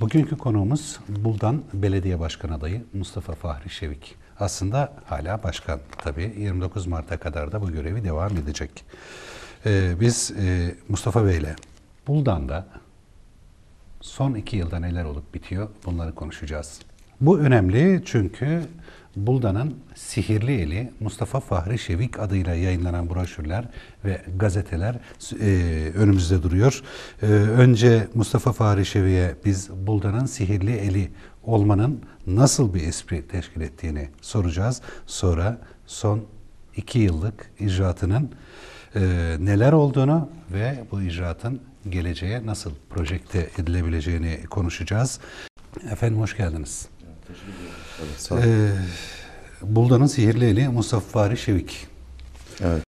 Bugünkü konuğumuz Buldan Belediye Başkan adayı Mustafa Fahri Şevik. Aslında hala başkan tabii. 29 Mart'a kadar da bu görevi devam edecek. Ee, biz e, Mustafa Bey ile Buldan'da son iki yılda neler olup bitiyor bunları konuşacağız. Bu önemli çünkü Buldan'ın Sihirli Eli Mustafa Fahri Şevik adıyla yayınlanan broşürler ve gazeteler e, önümüzde duruyor. E, önce Mustafa Fahri Şevik'e biz Buldan'ın Sihirli Eli olmanın nasıl bir espri teşkil ettiğini soracağız. Sonra son iki yıllık icraatının e, neler olduğunu ve bu icraatın geleceğe nasıl projekte edilebileceğini konuşacağız. Efendim hoş geldiniz. Evet, sağ olun. Ee, Buldan'ın sihirli eli Mustafa Fahri Şevik. Evet.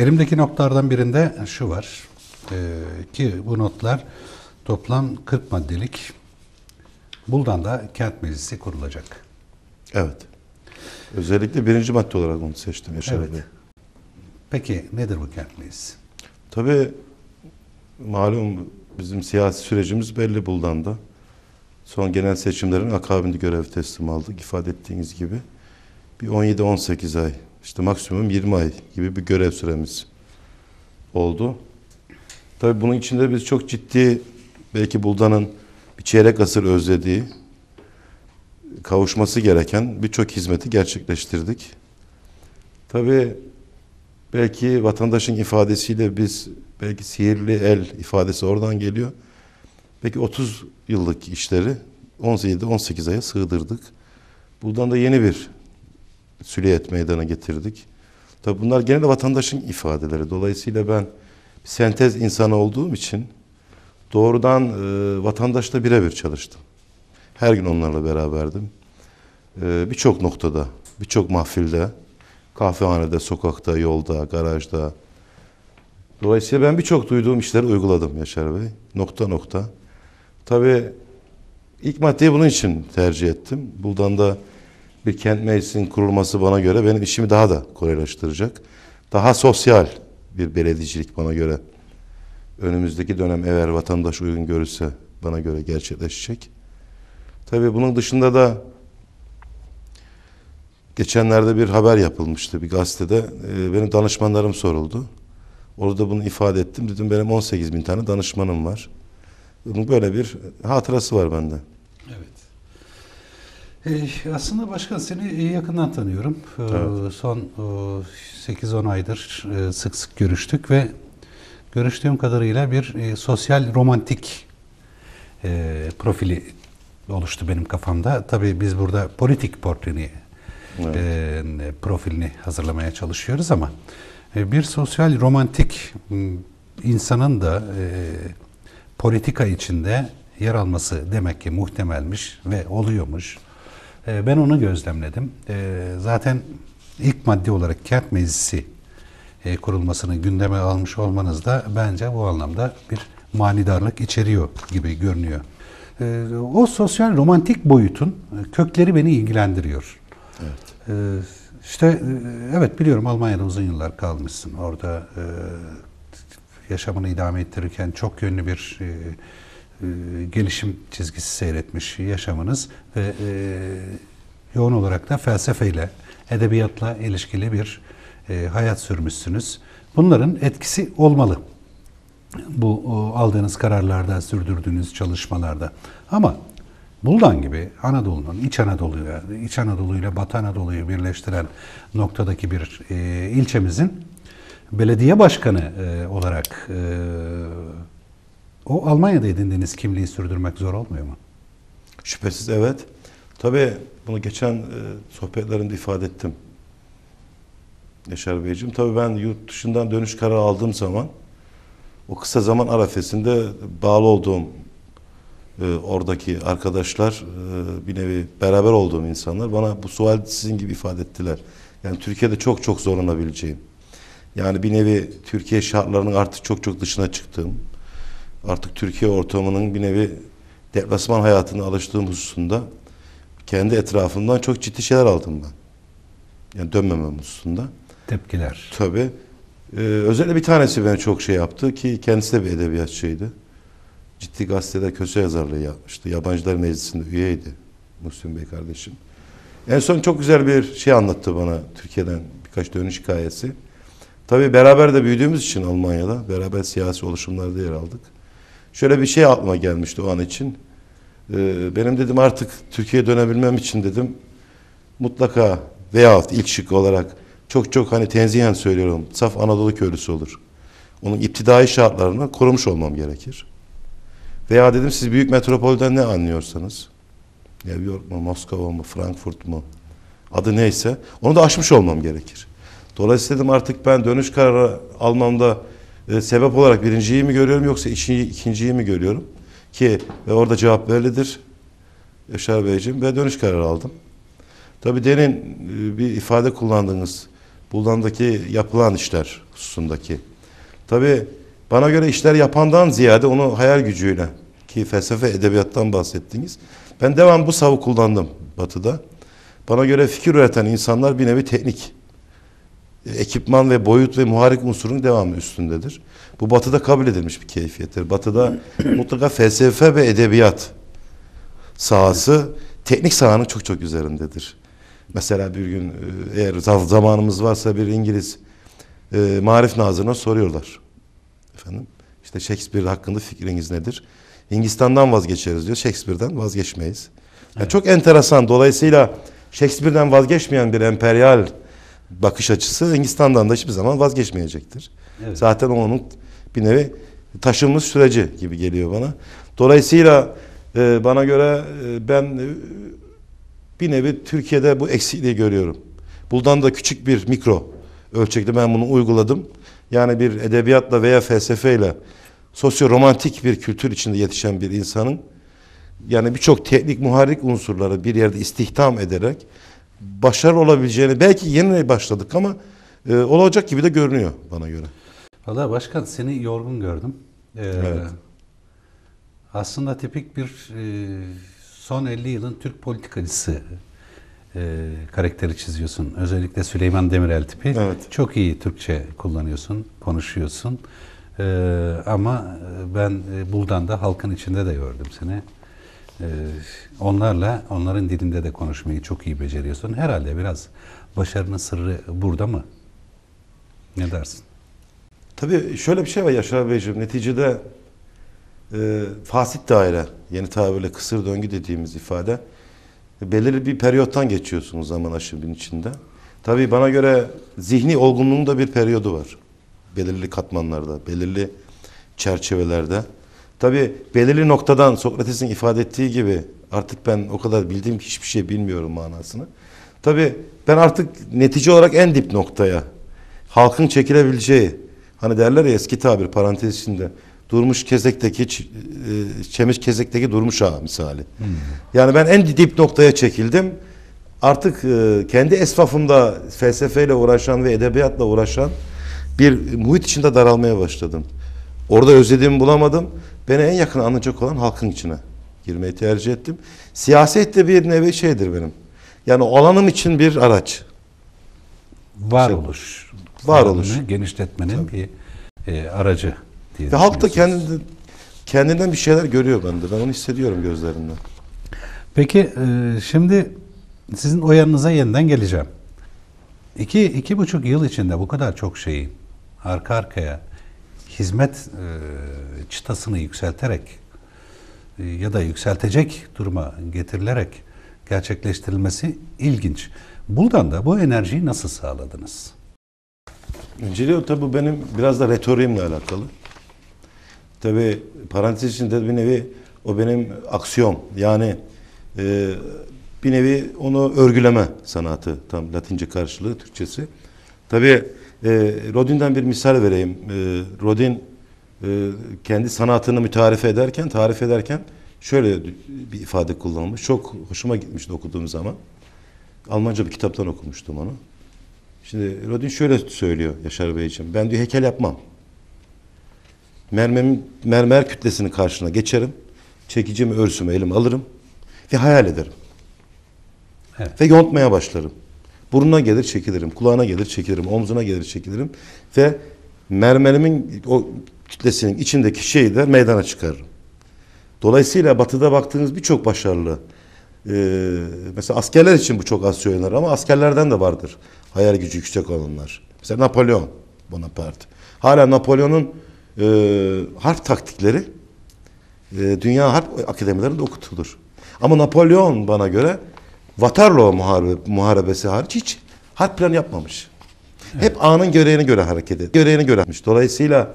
Elimdeki notlardan birinde şu var ee, ki bu notlar toplam 40 maddelik. Buldan'da kent meclisi kurulacak. Evet. Özellikle birinci madde olarak onu seçtim Yaşar Evet. Bey. Peki nedir bu kent meclisi? Tabii malum bizim siyasi sürecimiz belli Buldan'da. Son genel seçimlerin akabinde görev teslim aldık. ifade ettiğiniz gibi. Bir 17-18 ay, işte maksimum 20 ay gibi bir görev süremiz oldu. Tabii bunun içinde biz çok ciddi, belki Buldan'ın bir çeyrek asır özlediği, kavuşması gereken birçok hizmeti gerçekleştirdik. Tabii belki vatandaşın ifadesiyle biz belki sihirli el ifadesi oradan geliyor. Belki 30 yıllık işleri 17-18 aya sığdırdık. Buradan da yeni bir süliyet meydana getirdik. Tabii bunlar genelde vatandaşın ifadeleri. Dolayısıyla ben sentez insanı olduğum için doğrudan e, vatandaşla birebir çalıştım. Her gün onlarla beraberdim. E, birçok noktada, birçok mahfilde, kahvehanede, sokakta, yolda, garajda. Dolayısıyla ben birçok duyduğum işleri uyguladım Yaşar Bey. Nokta nokta. Tabii ilk maddeyi bunun için tercih ettim. Buradan da bir kent meclisinin kurulması bana göre benim işimi daha da kolaylaştıracak. Daha sosyal bir belediyecilik bana göre önümüzdeki dönem eğer vatandaş uygun görürse bana göre gerçekleşecek. Tabii bunun dışında da geçenlerde bir haber yapılmıştı bir gazetede. Ee, benim danışmanlarım soruldu. Orada bunu ifade ettim. Dedim benim 18 bin tane danışmanım var. Böyle bir hatırası var bende. Evet. Ee, aslında başkan seni yakından tanıyorum. Ee, Evet. Son e, 8-10 aydır e, sık sık görüştük ve görüştüğüm kadarıyla bir e, sosyal romantik e, profili oluştu benim kafamda. Tabii biz burada politik portreni Evet. e, profilini hazırlamaya çalışıyoruz ama e, bir sosyal romantik insanın da e, politika içinde yer alması demek ki muhtemelmiş ve oluyormuş. E, ben onu gözlemledim. E, zaten ilk madde olarak kent meclisi e, kurulmasını gündeme almış olmanız da bence bu anlamda bir manidarlık içeriyor gibi görünüyor. E, o sosyal romantik boyutun e, kökleri beni ilgilendiriyor. Evet. Ee, işte e, evet biliyorum Almanya'da uzun yıllar kalmışsın. Orada e, yaşamını idame ettirirken çok yönlü bir e, e, gelişim çizgisi seyretmiş yaşamınız ve e, yoğun olarak da felsefeyle, edebiyatla ilişkili bir e, hayat sürmüşsünüz. Bunların etkisi olmalı bu o, aldığınız kararlarda, sürdürdüğünüz çalışmalarda. Ama Buldan gibi Anadolu'nun, İç Anadolu'ya, İç Anadolu ile Batı Anadolu'yu birleştiren noktadaki bir e, ilçemizin belediye başkanı e, olarak e, o Almanya'da edindiğiniz kimliği sürdürmek zor olmuyor mu? Şüphesiz evet. Tabii bunu geçen e, sohbetlerimde ifade ettim. Yaşar Beyciğim. Tabii ben yurt dışından dönüş kararı aldığım zaman o kısa zaman arefesinde bağlı olduğum e, oradaki arkadaşlar e, bir nevi beraber olduğum insanlar bana bu sual sizin gibi ifade ettiler. Yani Türkiye'de çok çok zorlanabileceğim. Yani bir nevi Türkiye şartlarının artık çok çok dışına çıktığım, artık Türkiye ortamının bir nevi deplasman hayatına alıştığım hususunda kendi etrafımdan çok ciddi şeyler aldım ben. Yani dönmemem hususunda. Tepkiler. Tabii. Ee, özellikle bir tanesi beni çok şey yaptı ki kendisi de bir edebiyatçıydı. ciddi gazetede köşe yazarlığı yapmıştı. Yabancılar Meclisi'nde üyeydi Muhsin Bey kardeşim. En son çok güzel bir şey anlattı bana Türkiye'den birkaç dönüş hikayesi. Tabii beraber de büyüdüğümüz için Almanya'da beraber siyasi oluşumlarda yer aldık. Şöyle bir şey aklıma gelmişti o an için. Ee, benim dedim artık Türkiye'ye dönebilmem için dedim mutlaka veyahut ilk şık olarak çok çok hani tenzihen söylüyorum saf Anadolu köylüsü olur. Onun iptidai şartlarını korumuş olmam gerekir. Veya dedim siz büyük metropolden ne anlıyorsanız New York mu, Moskova mı, Frankfurt mu adı neyse onu da aşmış olmam gerekir. Dolayısıyla dedim artık ben dönüş kararı almamda e, sebep olarak birinciyi mi görüyorum yoksa ikinciyi, ikinciyi mi görüyorum? Ki ve orada cevap bellidir Yaşar Beyciğim ve dönüş kararı aldım. Tabii derin e, bir ifade kullandınız. Buldan'daki yapılan işler hususundaki. Tabii bana göre işler yapandan ziyade onu hayal gücüyle ki felsefe edebiyattan bahsettiniz. Ben devam bu savı kullandım Batı'da. Bana göre fikir üreten insanlar bir nevi teknik ekipman ve boyut ve muharik unsurun devamı üstündedir. Bu batıda kabul edilmiş bir keyfiyettir. Batıda mutlaka felsefe ve edebiyat sahası teknik sahanın çok çok üzerindedir. Mesela bir gün e, eğer za- zamanımız varsa bir İngiliz e, marif nazırına soruyorlar. Efendim işte Shakespeare hakkında fikriniz nedir? Hindistan'dan vazgeçeriz diyor. Shakespeare'den vazgeçmeyiz. Yani Çok enteresan. Dolayısıyla Shakespeare'den vazgeçmeyen bir emperyal bakış açısı Hindistan'dan da hiçbir zaman vazgeçmeyecektir. Evet. Zaten onun bir nevi taşınmış süreci gibi geliyor bana. Dolayısıyla e, bana göre e, ben e, bir nevi Türkiye'de bu eksikliği görüyorum. Buradan da küçük bir mikro ölçekte ben bunu uyguladım. Yani bir edebiyatla veya felsefeyle sosyo-romantik bir kültür içinde yetişen bir insanın yani birçok teknik muharrik unsurları bir yerde istihdam ederek başarılı olabileceğini belki yeni başladık ama e, olacak gibi de görünüyor bana göre. Valla başkan seni yorgun gördüm. Ee, Evet. Aslında tipik bir e, son 50 yılın Türk politikacısı e, karakteri çiziyorsun. Özellikle Süleyman Demirel tipi. Evet. Çok iyi Türkçe kullanıyorsun, konuşuyorsun. Ee, ama ben e, Buldan'da halkın içinde de gördüm seni. Ee, onlarla, onların dilinde de konuşmayı çok iyi beceriyorsun. Herhalde biraz başarının sırrı burada mı? Ne dersin? Tabii şöyle bir şey var Yaşar Beyciğim. Neticede e, fasit daire, yeni tabirle kısır döngü dediğimiz ifade belirli bir periyottan geçiyorsunuz zaman aşımının içinde. Tabii bana göre zihni olgunluğun da bir periyodu var. Belirli katmanlarda, belirli çerçevelerde. Tabii belirli noktadan Sokrates'in ifade ettiği gibi artık ben o kadar bildiğim ki hiçbir şey bilmiyorum manasını. Tabii ben artık netice olarak en dip noktaya halkın çekilebileceği hani derler ya eski tabir parantez içinde durmuş kezekteki e, çemiş kezekteki durmuş ağa misali. Yani ben en dip noktaya çekildim. Artık e, kendi esfafımda felsefeyle uğraşan ve edebiyatla uğraşan bir muhit içinde daralmaya başladım. Orada özlediğimi bulamadım. Beni en yakın anlayacak olan halkın içine girmeyi tercih ettim. Siyaset de bir nevi şeydir benim. Yani o alanım için bir araç. Varoluş. Varoluş. alanını genişletmenin bir e, aracı diye Ve halk da kendinde, kendinden bir şeyler görüyor bende. Ben onu hissediyorum gözlerinden. Peki e, şimdi sizin o yanınıza yeniden geleceğim. İki, iki buçuk yıl içinde bu kadar çok şeyi arka arkaya hizmet e, çıtasını yükselterek e, ya da yükseltecek duruma getirilerek gerçekleştirilmesi ilginç. Buradan da bu enerjiyi nasıl sağladınız? Önceliği tabi benim biraz da retoriğimle alakalı. Tabi parantez içinde bir nevi o benim aksiyon yani e, bir nevi onu örgüleme sanatı tam Latince karşılığı Türkçesi. Tabi e, Rodin'den bir misal vereyim. E, Rodin e, kendi sanatını mütarife ederken, tarif ederken şöyle bir ifade kullanmış. Çok hoşuma gitmişti okuduğum zaman. Almanca bir kitaptan okumuştum onu. Şimdi Rodin şöyle söylüyor Yaşar Beyciğim. Ben diyor heykel yapmam. Mermerin, mermer kütlesinin karşına geçerim. Çekicimi örsümü elim alırım. Ve hayal ederim. Evet. Ve yontmaya başlarım. Burnuna gelir çekilirim. Kulağına gelir çekilirim. Omzuna gelir çekilirim. Ve mermerimin o kütlesinin içindeki şeyi de meydana çıkarırım. Dolayısıyla batıda baktığınız birçok başarılı ee, mesela askerler için bu çok az söylenir ama askerlerden de vardır hayal gücü yüksek olanlar. Mesela Napolyon Bonaparte. Hala Napolyon'un e, harp taktikleri e, dünya harp akademilerinde okutulur. Ama Napolyon bana göre Waterloo muharebe, muharebesi hariç hiç harp planı yapmamış. Hep anın göreğine göre hareket et. Göreğine göre yapmış. Dolayısıyla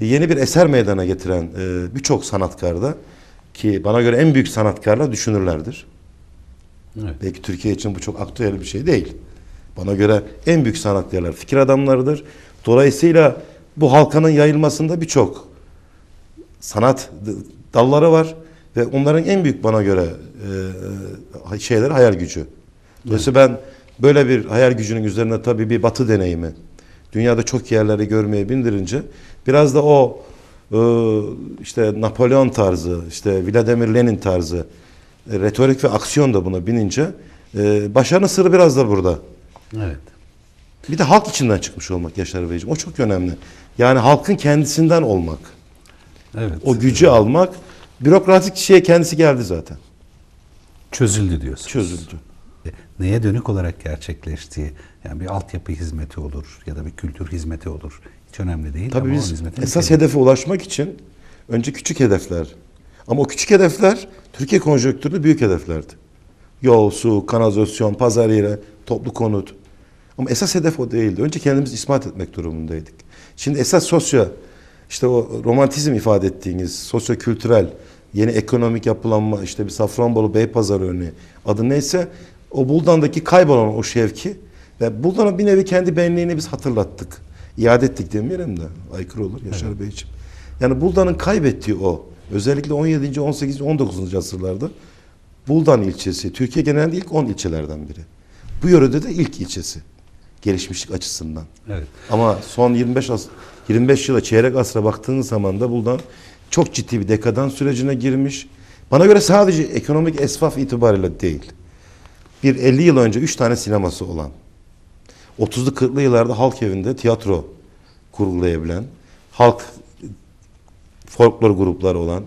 yeni bir eser meydana getiren e, birçok sanatkarda ki bana göre en büyük sanatkarlar düşünürlerdir. Evet. Belki Türkiye için bu çok aktüel bir şey değil. Bana göre en büyük sanatkarlar fikir adamlarıdır. Dolayısıyla bu halkanın yayılmasında birçok sanat dalları var ve onların en büyük bana göre e, şeyleri hayal gücü. Dolayısıyla ben böyle bir hayal gücünün üzerine tabii bir batı deneyimi, dünyada çok yerleri görmeye bindirince biraz da o e, işte Napolyon tarzı, işte Vladimir Lenin tarzı e, retorik ve aksiyon da buna binince e, başarının sırrı biraz da burada. Evet. Bir de halk içinden çıkmış olmak Yaşar Beyciğim. O çok önemli. Yani halkın kendisinden olmak. Evet. O gücü almak. Bürokratik şeye kendisi geldi zaten. çözüldü diyorsun. Çözüldü. Neye dönük olarak gerçekleştiği, yani bir altyapı hizmeti olur ya da bir kültür hizmeti olur. Hiç önemli değil Tabii biz esas hedefe ulaşmak için önce küçük hedefler. Ama o küçük hedefler Türkiye konjonktüründe büyük hedeflerdi. Yol, su, kanalizasyon, pazar yeri, toplu konut. Ama esas hedef o değildi. Önce kendimizi ispat etmek durumundaydık. Şimdi esas sosyo, işte o romantizm ifade ettiğiniz sosyo-kültürel, yeni ekonomik yapılanma, işte bir Safranbolu Beypazarı örneği adı neyse o Buldan'daki kaybolan o şevki ve Buldan'a bir nevi kendi benliğini biz hatırlattık. İade ettik demeyelim de aykırı olur Yaşar Beyciğim. Yani Buldan'ın kaybettiği o özellikle 17. 18. 19. asırlarda Buldan ilçesi Türkiye genelinde ilk 10 ilçelerden biri. Bu yörede de ilk ilçesi gelişmişlik açısından. Evet. Ama son 25 as 25 yıla çeyrek asra baktığınız zaman da buradan çok ciddi bir dekadans sürecine girmiş. Bana göre sadece ekonomik esvaf itibariyle değil. Bir 50 yıl önce 3 tane sineması olan, 30'lu 40'lı yıllarda halk evinde tiyatro kurgulayabilen, halk folklor grupları olan,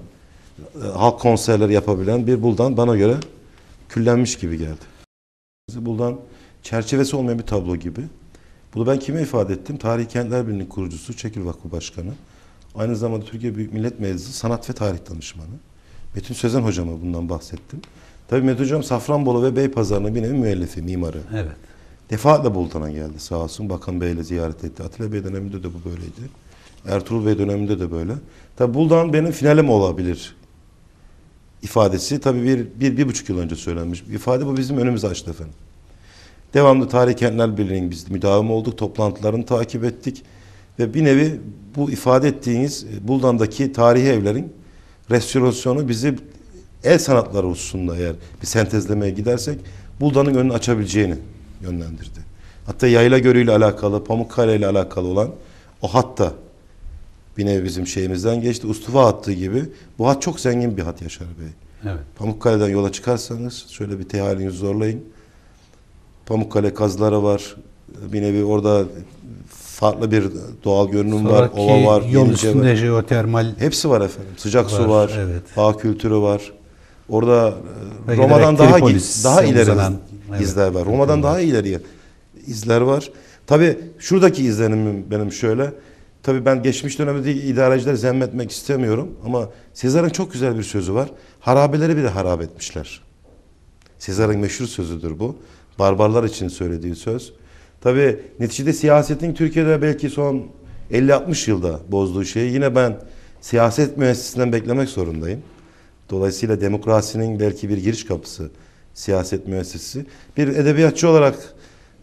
e, halk konserleri yapabilen bir buldan bana göre küllenmiş gibi geldi. Buldan çerçevesi olmayan bir tablo gibi. Bunu ben kime ifade ettim? Tarihi Kentler Birliği'nin kurucusu, Çekil Vakfı Başkanı. Aynı zamanda Türkiye Büyük Millet Meclisi Sanat ve Tarih Danışmanı. Metin Sözen hocama bundan bahsettim. Tabii Metin hocam Safranbolu ve Beypazarı'nın bir nevi müellifi, mimarı. Evet. Defaatle Buldan'a geldi sağ olsun. Bakan Bey'le ziyaret etti. Atilla Bey döneminde de bu böyleydi. Ertuğrul Bey döneminde de böyle. Tabii Buldan benim finalim olabilir ifadesi tabii bir, bir, bir buçuk yıl önce söylenmiş bir ifade. Bu bizim önümüzü açtı efendim. Devamlı Tarih Kentler Birliği'nin biz müdavim olduk. Toplantılarını takip ettik. Ve bir nevi bu ifade ettiğiniz e, Buldan'daki tarihi evlerin restorasyonu bizi el sanatları hususunda eğer bir sentezlemeye gidersek Buldan'ın önünü açabileceğini yönlendirdi. Hatta Yayla Gölü ile alakalı, Pamukkale ile alakalı olan o hatta bir nevi bizim şeyimizden geçti. Ustufa hattı gibi. Bu hat çok zengin bir hat Yaşar Bey. Evet. Pamukkale'den yola çıkarsanız şöyle bir tehalinizi zorlayın. Pamukkale kazları var. Bir nevi orada farklı bir doğal görünüm var. Sonraki Ova var. yol üstünde var. jeotermal Hepsi var efendim. Sıcak Var, su var. evet. Bağ kültürü var. Orada Ve Roma'dan daha Tripolis daha ileri uzanan, evet, izler var. kültür Roma'dan var. daha ileriye izler var. Tabii şuradaki izlenimim benim şöyle. Tabii ben geçmiş dönemde idarecileri zemmetmek istemiyorum ama Sezar'ın çok güzel bir sözü var. Harabeleri bile harap etmişler. Sezar'ın meşhur sözüdür bu. Barbarlar için söylediği söz. Tabii neticede siyasetin Türkiye'de belki son 50-60 yılda bozduğu şeyi yine ben siyaset müessesinden beklemek zorundayım. Dolayısıyla demokrasinin belki bir giriş kapısı siyaset müessesesi. Bir edebiyatçı olarak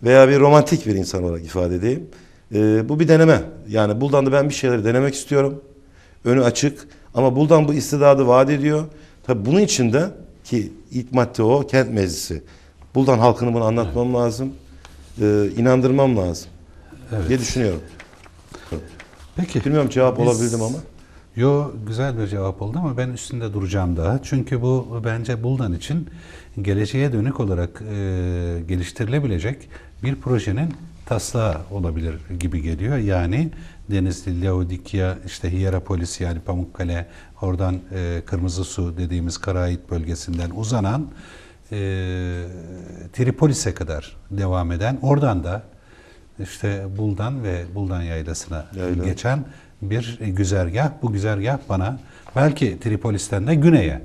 veya bir romantik bir insan olarak ifade edeyim. Ee, bu bir deneme. Yani Buldan'da ben bir şeyleri denemek istiyorum. Önü açık ama Buldan bu istidadı vaat ediyor. Tabii bunun için de ki ilk madde o kent meclisi. Buldan halkını bunu anlatmam lazım. Ee, inandırmam lazım Evet. diye düşünüyorum. Peki. Bilmiyorum cevap Biz- olabildim ama. Yo güzel bir cevap oldu ama ben üstünde duracağım daha. Çünkü bu bence Buldan için geleceğe dönük olarak e, geliştirilebilecek bir projenin taslağı olabilir gibi geliyor. Yani Denizli, Laodikya, işte Hierapolis yani Pamukkale, oradan e, Kırmızı Su dediğimiz Karahit bölgesinden uzanan e, Tripolis'e kadar devam eden, oradan da işte Buldan ve Buldan Yaylası'na Yayla. geçen bir güzergah. Bu güzergah bana belki Tripolis'ten de güneye,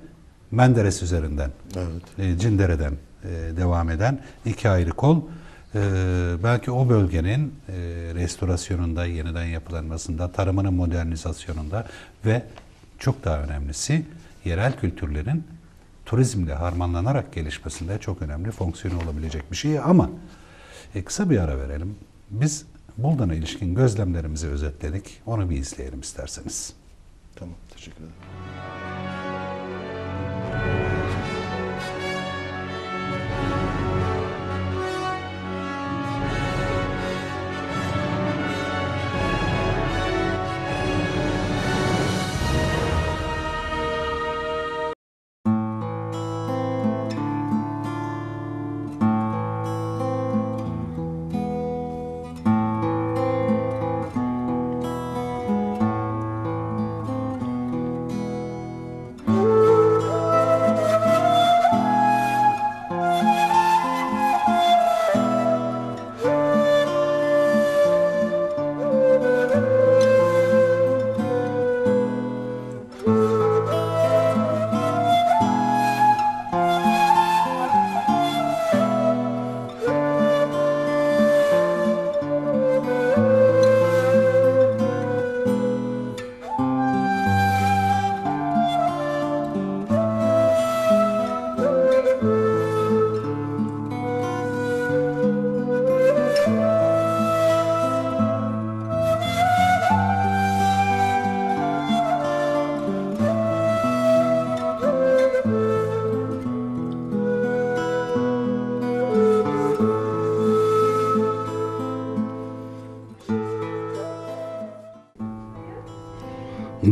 Menderes üzerinden, Evet. e, Cindere'den e, devam eden iki ayrı kol. E, belki o bölgenin e, restorasyonunda, yeniden yapılanmasında, tarımının modernizasyonunda ve çok daha önemlisi yerel kültürlerin turizmle harmanlanarak gelişmesinde çok önemli fonksiyonu olabilecek bir şey. Ama e, kısa bir ara verelim. Biz Buldan'a ilişkin gözlemlerimizi özetledik. Onu bir izleyelim isterseniz. Tamam. Teşekkür ederim.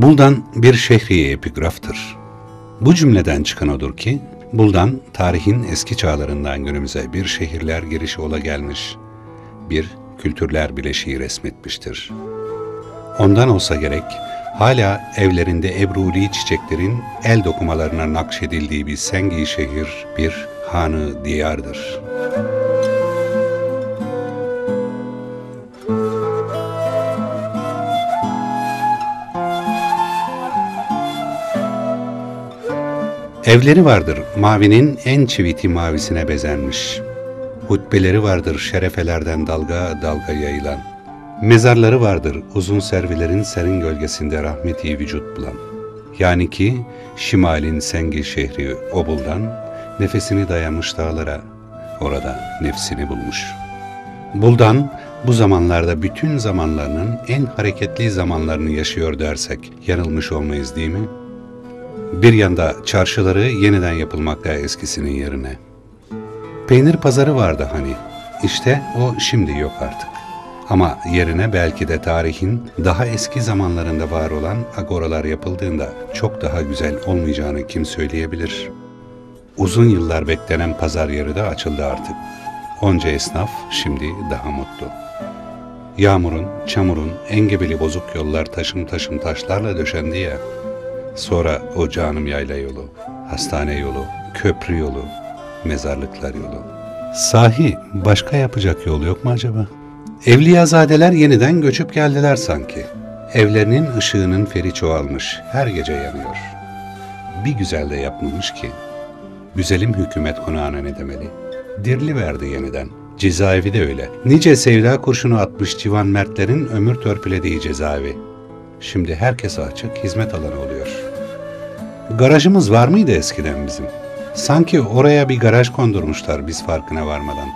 Buldan bir şehriye epigraftır. Bu cümleden çıkan odur ki, Buldan tarihin eski çağlarından günümüze bir şehirler girişi ola gelmiş, bir kültürler bileşiği resmetmiştir. Ondan olsa gerek, hala evlerinde ebruli çiçeklerin el dokumalarına nakşedildiği bir sengi şehir, bir hanı diyardır.'' Evleri vardır mavinin en çiviti mavisine bezenmiş. Hutbeleri vardır şerefelerden dalga dalga yayılan. Mezarları vardır uzun servilerin serin gölgesinde rahmeti vücut bulan. Yani ki şimalin sengi şehri Obul'dan nefesini dayamış dağlara, orada nefsini bulmuş. Buldan bu zamanlarda bütün zamanlarının en hareketli zamanlarını yaşıyor dersek yanılmış olmayız değil mi?'' Bir yanda çarşıları yeniden yapılmakta eskisinin yerine. Peynir pazarı vardı hani. İşte o şimdi yok artık. Ama yerine belki de tarihin daha eski zamanlarında var olan agoralar yapıldığında çok daha güzel olmayacağını kim söyleyebilir? Uzun yıllar beklenen pazar yeri de açıldı artık. Onca esnaf şimdi daha mutlu. Yağmurun, çamurun, engebeli bozuk yollar taşım taşım taşlarla döşendi ya. Sonra o canım yayla yolu, hastane yolu, köprü yolu, mezarlıklar yolu. Sahi başka yapacak yol yok mu acaba? Evliyazadeler yeniden göçüp geldiler sanki. Evlerinin ışığının feri çoğalmış, her gece yanıyor. Bir güzel de yapmamış ki. Güzelim hükümet konağına ne demeli? Dirli verdi yeniden. Cezaevi de öyle. Nice sevda kurşunu atmış civan mertlerin ömür törpülediği cezaevi. Şimdi herkese açık hizmet alanı oluyor. Garajımız var mıydı eskiden bizim? Sanki oraya bir garaj kondurmuşlar biz farkına varmadan.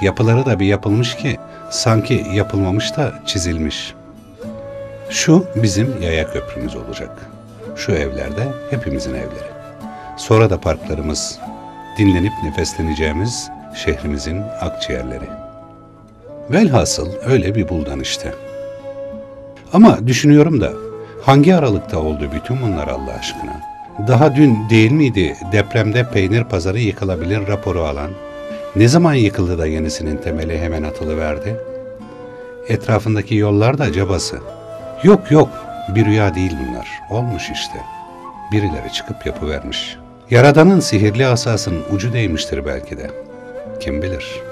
Yapıları da bir yapılmış ki sanki yapılmamış da çizilmiş. Şu bizim yaya köprümüz olacak. Şu evlerde hepimizin evleri. Sonra da parklarımız, dinlenip nefesleneceğimiz şehrimizin akciğerleri. Velhasıl öyle bir buldan işte. Ama düşünüyorum da hangi aralıkta oldu bütün bunlar Allah aşkına? Daha dün değil miydi depremde peynir pazarı yıkılabilir raporu alan? Ne zaman yıkıldı da yenisinin temeli hemen atılıverdi? Etrafındaki yollar da cabası. Yok yok bir rüya değil bunlar. Olmuş işte. Birileri çıkıp yapıvermiş. Yaradanın sihirli asasının ucu değmiştir belki de. Kim bilir?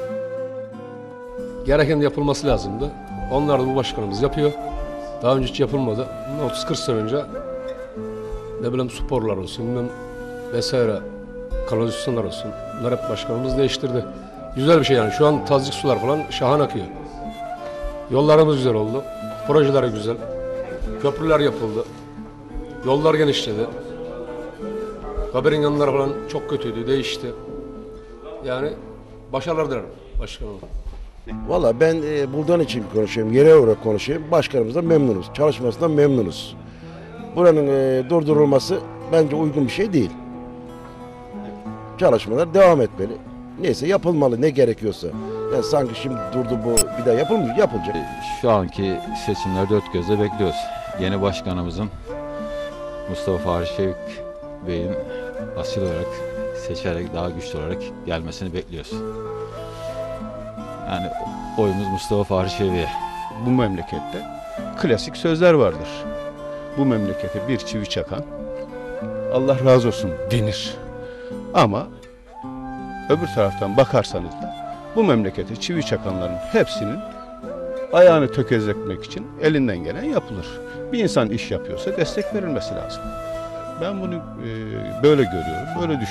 gereken yapılması lazımdı. Onlar da bu başkanımız yapıyor. Daha önce hiç yapılmadı. 30-40 sene önce ne bileyim sporlar olsun, vesaire kanalizasyonlar olsun. Bunlar hep başkanımız değiştirdi. Güzel bir şey yani. Şu an tazyik sular falan şahan akıyor. Yollarımız güzel oldu. Projeler güzel. Köprüler yapıldı. Yollar genişledi. Haberin yanları falan çok kötüydü, değişti. Yani başarılar dilerim başkanıma. Valla ben e, buradan için konuşuyorum, yerel olarak konuşuyorum. Başkanımızdan memnunuz, çalışmasından memnunuz. Buranın e, durdurulması bence uygun bir şey değil. Çalışmalar devam etmeli. Neyse yapılmalı ne gerekiyorsa. Yani sanki şimdi durdu bu bir daha yapılmıyor, yapılacak. Şu anki seçimler dört gözle bekliyoruz. Yeni başkanımızın Mustafa Fahri Şevik Bey'in asil olarak seçerek daha güçlü olarak gelmesini bekliyoruz. Yani oyumuz Mustafa Fahri Şevik'e. bu memlekette klasik sözler vardır. Bu memlekete bir çivi çakan Allah razı olsun denir. Ama öbür taraftan bakarsanız da bu memlekete çivi çakanların hepsinin ayağını tökezletmek için elinden gelen yapılır. Bir insan iş yapıyorsa destek verilmesi lazım. Ben bunu e, böyle görüyorum, böyle düşünüyorum.